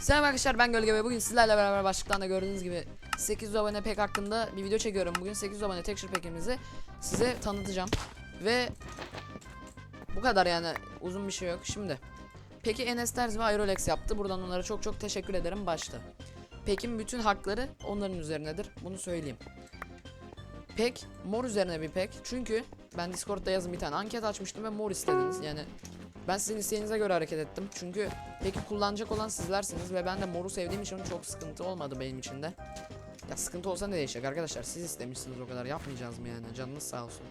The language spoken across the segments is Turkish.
Selam arkadaşlar ben Gölge ve bugün sizlerle beraber başlıktan da gördüğünüz gibi 800 abone pek hakkında bir video çekiyorum. Bugün 800 abone texture pack'imizi size tanıtacağım. Ve bu kadar yani uzun bir şey yok. Şimdi Peki Enes Terzi ve Aerolex yaptı. Buradan onlara çok çok teşekkür ederim başta. Pek'in bütün hakları onların üzerinedir. Bunu söyleyeyim. Pek mor üzerine bir pek. Çünkü ben Discord'da yazın bir tane anket açmıştım ve mor istediniz. Yani ben sizin isteğinize göre hareket ettim. Çünkü peki kullanacak olan sizlersiniz ve ben de moru sevdiğim için çok sıkıntı olmadı benim için de. Ya sıkıntı olsa ne değişecek arkadaşlar? Siz istemişsiniz o kadar. Yapmayacağız mı yani? Canınız sağ olsun.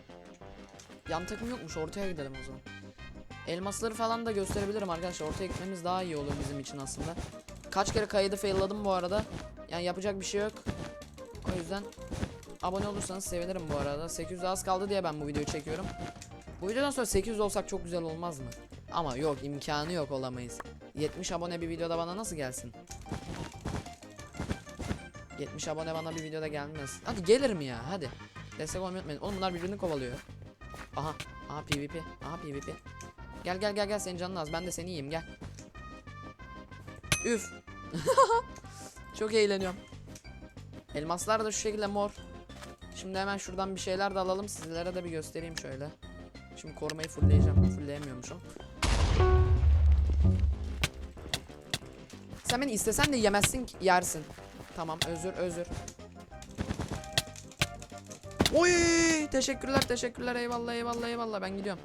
Yan takım yokmuş. Ortaya gidelim o zaman. Elmasları falan da gösterebilirim arkadaşlar. Ortaya gitmemiz daha iyi olur bizim için aslında. Kaç kere kaydı failladım bu arada. Yani yapacak bir şey yok. O yüzden abone olursanız sevinirim bu arada. 800 az kaldı diye ben bu videoyu çekiyorum. Bu videodan sonra 800 olsak çok güzel olmaz mı? Ama yok imkanı yok olamayız. 70 abone bir videoda bana nasıl gelsin? 70 abone bana bir videoda gelmez. Hadi gelir mi ya? Hadi. Destek olmayı unutmayın. Oğlum bunlar birbirini kovalıyor. Aha. Aha PvP. Aha PvP. Gel gel gel gel senin canın az. Ben de seni yiyeyim gel. Üf. Çok eğleniyorum. Elmaslar da şu şekilde mor. Şimdi hemen şuradan bir şeyler de alalım. Sizlere de bir göstereyim şöyle. Şimdi korumayı fullleyeceğim. Fullleyemiyormuşum. Sen beni istesen de yemezsin ki yersin. Tamam özür özür. Oy teşekkürler teşekkürler eyvallah eyvallah eyvallah ben gidiyorum.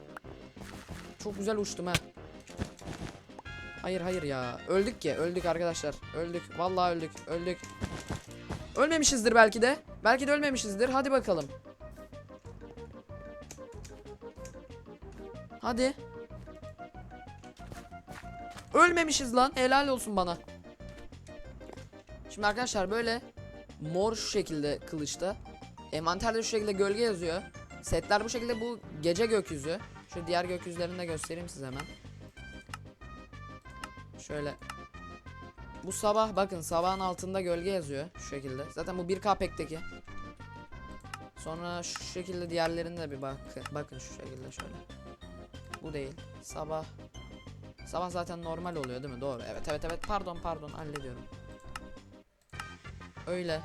Çok güzel uçtum ha. Hayır hayır ya. Öldük ki öldük arkadaşlar. Öldük. Vallahi öldük. Öldük. Ölmemişizdir belki de. Belki de ölmemişizdir. Hadi bakalım. Hadi. Ölmemişiz lan. Helal olsun bana. Şimdi arkadaşlar böyle mor şu şekilde kılıçta. Envanterde şu şekilde gölge yazıyor. Setler bu şekilde bu gece gökyüzü. Şu diğer gökyüzlerini de göstereyim size hemen. Şöyle. Bu sabah bakın sabahın altında gölge yazıyor şu şekilde. Zaten bu 1K pek'teki. Sonra şu şekilde diğerlerine de bir bak bakın şu şekilde şöyle. Bu değil. Sabah Sabah zaten normal oluyor değil mi? Doğru. Evet evet evet. Pardon pardon hallediyorum. Öyle.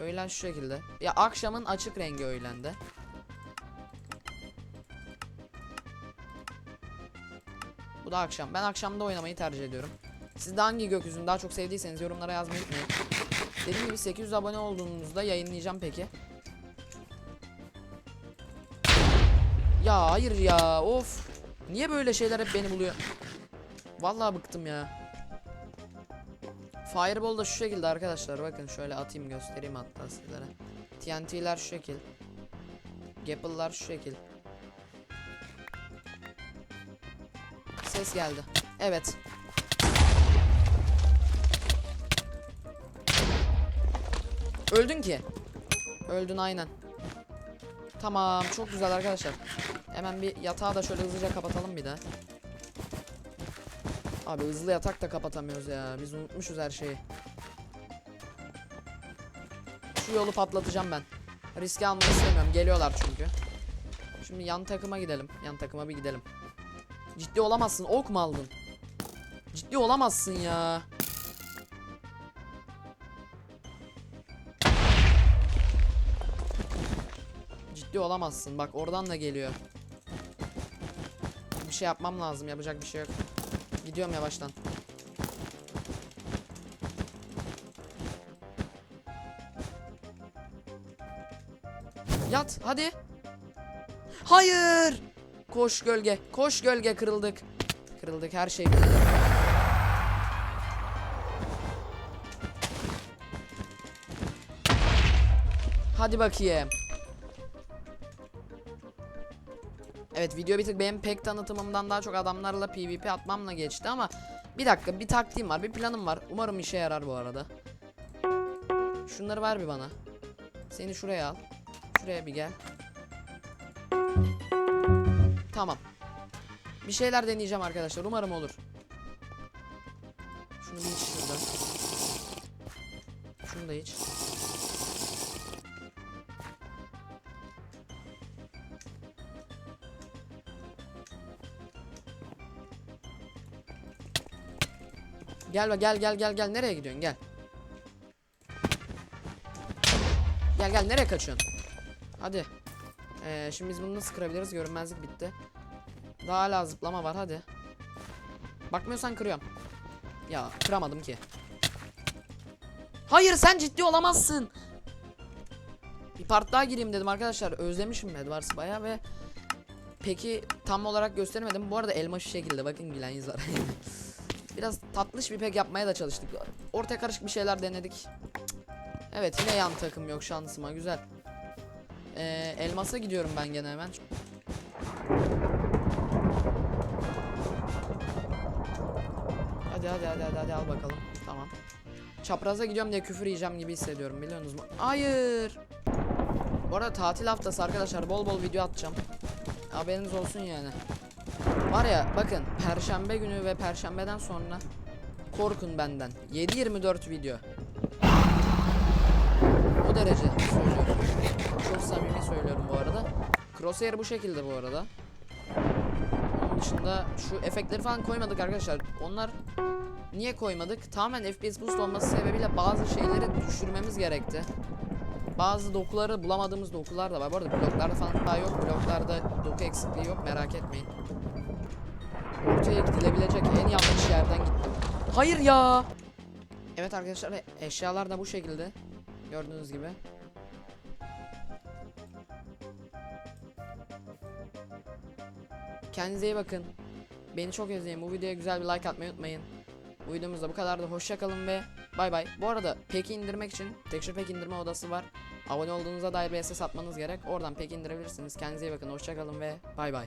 Öğlen şu şekilde. Ya akşamın açık rengi öğlende. Bu da akşam. Ben akşamda oynamayı tercih ediyorum. Siz de hangi gökyüzünü daha çok sevdiyseniz yorumlara yazmayı unutmayın. Dediğim gibi 800 abone olduğunuzda yayınlayacağım peki. Ya hayır ya of. Niye böyle şeyler hep beni buluyor? Vallahi bıktım ya. Fireball da şu şekilde arkadaşlar bakın şöyle atayım göstereyim hatta sizlere. TNT'ler şu şekil. Gapple'lar şu şekil. Ses geldi. Evet. Öldün ki. Öldün aynen. Tamam çok güzel arkadaşlar. Hemen bir yatağı da şöyle hızlıca kapatalım bir de. Abi hızlı yatak da kapatamıyoruz ya. Biz unutmuşuz her şeyi. Şu yolu patlatacağım ben. Riske almak istemiyorum. Geliyorlar çünkü. Şimdi yan takıma gidelim. Yan takıma bir gidelim. Ciddi olamazsın. Ok mu aldın? Ciddi olamazsın ya. Ciddi olamazsın. Bak oradan da geliyor. Şey yapmam lazım. Yapacak bir şey yok. Gidiyorum yavaştan. Yat hadi. Hayır. Koş gölge. Koş gölge kırıldık. Kırıldık her şey kırıldı. Hadi bakayım. Evet video bir tık benim pek tanıtımımdan daha çok adamlarla PvP atmamla geçti ama bir dakika bir taktiğim var bir planım var umarım işe yarar bu arada. Şunları ver bir bana. Seni şuraya al. Şuraya bir gel. Tamam. Bir şeyler deneyeceğim arkadaşlar umarım olur. Şunu bir iç şuradan. Şunu da iç. Gel gel gel gel gel nereye gidiyorsun gel. Gel gel nereye kaçıyorsun? Hadi. Ee, şimdi biz bunu nasıl kırabiliriz? Görünmezlik bitti. Daha hala zıplama var hadi. Bakmıyorsan kırıyorum. Ya kıramadım ki. Hayır sen ciddi olamazsın. Bir part daha gireyim dedim arkadaşlar. Özlemişim Edwards baya ve peki tam olarak gösteremedim. Bu arada elma şu şekilde bakın gülen yüz var. Biraz tatlış bir pek yapmaya da çalıştık. Ortaya karışık bir şeyler denedik. Evet yine yan takım yok şansıma güzel. Ee, elmasa gidiyorum ben gene hemen. Hadi hadi hadi hadi, hadi al bakalım. Tamam. Çapraza gidiyorum diye küfür yiyeceğim gibi hissediyorum biliyorsunuz mu? Hayır. Bu arada tatil haftası arkadaşlar bol bol video atacağım. Haberiniz olsun yani. Var ya bakın perşembe günü ve perşembeden sonra korkun benden. 7-24 video. O derece söylüyorum. Çok samimi söylüyorum bu arada. Crosshair bu şekilde bu arada. Onun dışında şu efektleri falan koymadık arkadaşlar. Onlar niye koymadık? Tamamen FPS boost olması sebebiyle bazı şeyleri düşürmemiz gerekti. Bazı dokuları bulamadığımız dokular da var. Bu arada bloklarda falan daha yok. Bloklarda doku eksikliği yok merak etmeyin. Ortaya gidilebilecek en yanlış yerden gittim. Hayır ya. Evet arkadaşlar e- eşyalar da bu şekilde. Gördüğünüz gibi. Kendinize iyi bakın. Beni çok özleyin. Bu videoya güzel bir like atmayı unutmayın. Bu videomuz da bu kadardı. Hoşça kalın ve bay bay. Bu arada peki indirmek için Texture Pack indirme odası var. Abone olduğunuza dair bir SS atmanız gerek. Oradan pek indirebilirsiniz. Kendinize iyi bakın. Hoşça kalın ve bay bay.